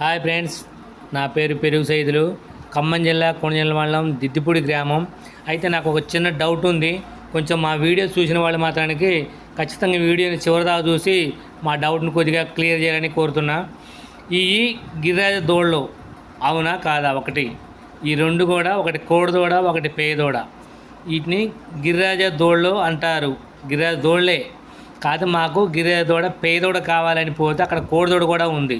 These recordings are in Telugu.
హాయ్ ఫ్రెండ్స్ నా పేరు పెరుగు సైదులు. ఖమ్మం జిల్లా కొణజిల్ల మండలం దిద్దిపూడి గ్రామం. అయితే నాకు ఒక చిన్న డౌట్ ఉంది. కొంచెం మా వీడియో చూసిన వాళ్ళు మాత్రానికి ఖచ్చితంగా వీడియోని చివరిదాకా చూసి మా డౌట్ని కొద్దిగా క్లియర్ చేయాలని కోరుతున్నా. ఈ గిరిరాజ దోళ్ళు అవునా కాదా ఒకటి. ఈ రెండు కూడా ఒకటి కోడిదోడ ఒకటి పేదోడ వీటిని గిరిరాజ దోళ్ళు అంటారు. గిరిరాజ దోళ్ళే. కాదు మాకు గిరిరాజ దోడ పేదోడ కావాలని పోతే అక్కడ కోడిదోడ కూడా ఉంది.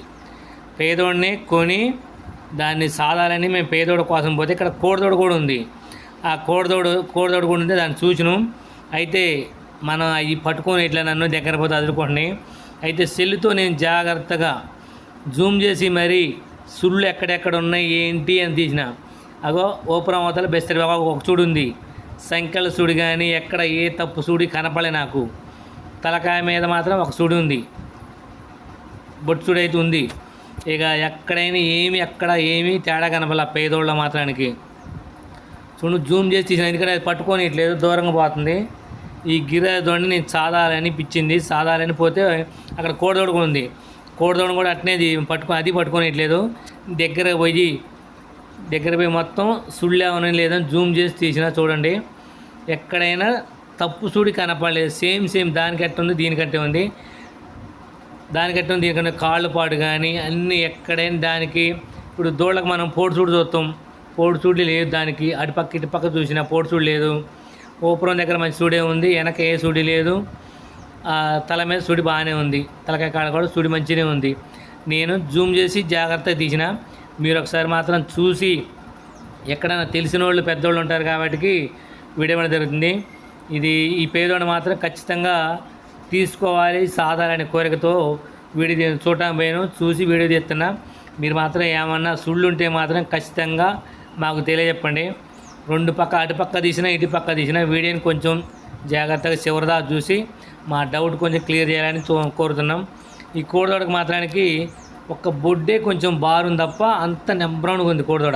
పేదోడిని కొని దాన్ని సాధాలని మేము పేదోడు కోసం పోతే ఇక్కడ కోడిదోడు కూడా ఉంది. ఆ కోడిదోడు కోడిదోడు కూడా ఉంటే దాన్ని చూసినాం అయితే మనం అవి పట్టుకొని ఇట్లా నన్ను దగ్గర పోతే అదురుకుంటున్నాయి. అయితే సెల్లుతో నేను జాగ్రత్తగా జూమ్ చేసి మరి సుళ్ళు ఎక్కడెక్కడ ఉన్నాయి ఏంటి అని తీసిన. అగో ఓపురం అవతల బెస్తరి బాబా ఒక చూడు ఉంది. సంఖ్యల సుడి కానీ ఎక్కడ ఏ తప్పు సుడి కనపడలే నాకు. తలకాయ మీద మాత్రం ఒక సుడి ఉంది. బొట్టు సుడి అయితే ఉంది. ఇక ఎక్కడైనా ఏమి ఎక్కడ ఏమి తేడా కనపడాల పేదోళ్ళ మాత్రానికి. చూడు జూమ్ చేసి తీసిన ఎందుకంటే అది పట్టుకొని ఇట్లేదు దూరంగా పోతుంది. ఈ గిర దొండి నేను సాధాలని పిచ్చింది సాదాలని పోతే అక్కడ కోడదోడు కూడా ఉంది. కోడదోడు కూడా అట్నే పట్టుకొని అది పట్టుకొని ఇట్లేదు. దగ్గర పోయి దగ్గర పోయి మొత్తం సుళ్ళేమని లేదని జూమ్ చేసి తీసిన చూడండి. ఎక్కడైనా తప్పు సుడి కనపడలేదు. సేమ్ సేమ్ దానికి ఉంది దీనికట్టే ఉంది. దీనికంటే కాళ్ళు పాడు కానీ అన్నీ ఎక్కడైనా దానికి ఇప్పుడు దోళ్ళకి మనం పోడుచూడు చూస్తాం. పోడుచూడు లేదు దానికి. అటుపక్క ఇటుపక్క చూసినా పోడుచూడు లేదు. ఓపురం దగ్గర మంచి సూడే ఉంది వెనక ఏ సూడి లేదు. తల మీద సుడి బాగానే ఉంది. తలకాయ కాడ కూడా సుడి మంచినే ఉంది. నేను జూమ్ చేసి జాగ్రత్తగా తీసిన. మీరు ఒకసారి మాత్రం చూసి ఎక్కడైనా తెలిసిన వాళ్ళు పెద్దోళ్ళు ఉంటారు కాబట్టి వీడియో జరుగుతుంది. ఇది ఈ పేదోడు మాత్రం ఖచ్చితంగా తీసుకోవాలి సాధారణ కోరికతో వీడియో చూడటం చూడటానికి పోయాను చూసి వీడియో తీస్తున్నా. మీరు మాత్రం ఏమన్నా సుళ్ళు ఉంటే మాత్రం ఖచ్చితంగా మాకు తెలియజెప్పండి. రెండు పక్క అటుపక్క తీసినా ఇటు పక్క తీసినా వీడియోని కొంచెం జాగ్రత్తగా చివరిదా చూసి మా డౌట్ కొంచెం క్లియర్ చేయాలని చూ- కోరుతున్నాం. ఈ కోడిదోడకు మాత్రానికి ఒక్క బొడ్డే కొంచెం బారుంది తప్ప అంత నెంబ్రౌన్గా ఉంది కోడిదోడ.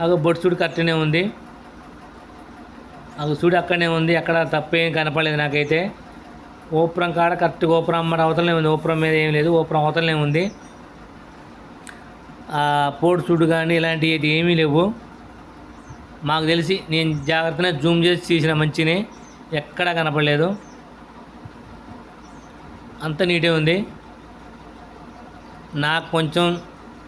అదో బొడ్డు చూడు కరెక్ట్గానే ఉంది. అది చూడు అక్కడనే ఉంది. అక్కడ తప్పేం కనపడలేదు నాకైతే. ఓపురం కాడ కరెక్ట్ ఓపురం అమ్మడ అవతలనే ఉంది. ఓపురం మీద ఏం లేదు. ఓపురం అవతలనే ఉంది. ఆ పోటు చూడు కానీ ఇలాంటివి ఏమీ లేవు. మాకు తెలిసి నేను జాగ్రత్తగా జూమ్ చేసి తీసిన మంచిని ఎక్కడా కనపడలేదు. అంత నీటే ఉంది. నాకు కొంచెం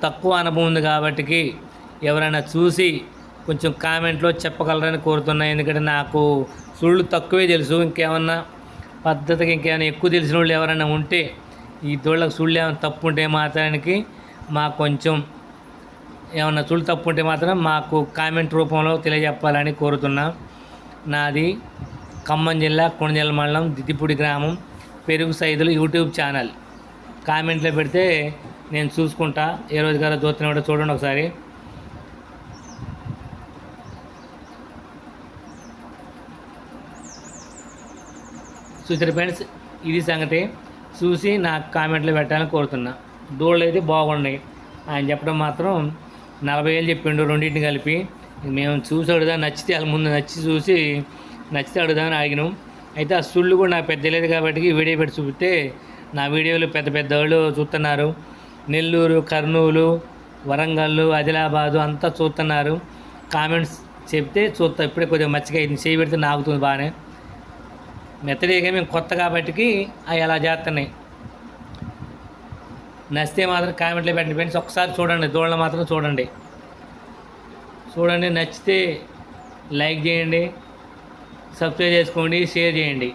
తక్కువ అనుభవం ఉంది కాబట్టి ఎవరైనా చూసి కొంచెం కామెంట్లో చెప్పగలరని కోరుతున్నా. ఎందుకంటే నాకు సుళ్ళు తక్కువే తెలుసు. ఇంకేమన్నా పద్ధతికి ఇంకేమైనా ఎక్కువ తెలిసిన వాళ్ళు ఎవరైనా ఉంటే ఈ దోళ్ళకు సుళ్ళు ఏమైనా తప్పు ఉంటే మాత్రానికి మాకు కొంచెం ఏమన్నా సుళ్ళు తప్పు ఉంటే మాత్రం మాకు కామెంట్ రూపంలో తెలియజెప్పాలని కోరుతున్నా. నాది ఖమ్మం జిల్లా కొణజల్ల మండలం దిద్దిపూడి గ్రామం పెరుగు సైదులు యూట్యూబ్ ఛానల్. కామెంట్లో పెడితే నేను చూసుకుంటా. ఏ రోజు గారు చూస్తున్నా చూడండి ఒకసారి. చూసారు ఫ్రెండ్స్? ఇది సంగతి. చూసి నాకు కామెంట్లో పెట్టాలని కోరుతున్నా. దూడలు అయితే బాగున్నాయి. ఆయన చెప్పడం మాత్రం నలభై వేలు చెప్పిండు రెండింటిని కలిపి. మేము చూసి అడుగుదాం నచ్చితే వాళ్ళ ముందు నచ్చి చూసి నచ్చితే అడుగుదామని ఆగినాం. అయితే ఆ సుళ్ళు కూడా నాకు పెద్ద లేదు కాబట్టి వీడియో పెట్టి చూపితే నా వీడియోలు పెద్ద పెద్ద వాళ్ళు చూస్తున్నారు. నెల్లూరు కర్నూలు వరంగల్ ఆదిలాబాదు అంతా చూస్తున్నారు. కామెంట్స్ చెప్తే చూస్తా. ఇప్పుడే కొద్దిగా మచ్చిగా అయింది. చేయి పెడితే నాగుతుంది బాగానే. మెత్తడి మేము కొత్త కాబట్టికి అవి అలా చేస్తున్నాయి. నచ్చితే మాత్రం కామెంట్లో పెట్టండి ఫ్రెండ్స్. ఒకసారి చూడండి దూడలు మాత్రం చూడండి. చూడండి నచ్చితే లైక్ చేయండి సబ్స్క్రైబ్ చేసుకోండి షేర్ చేయండి.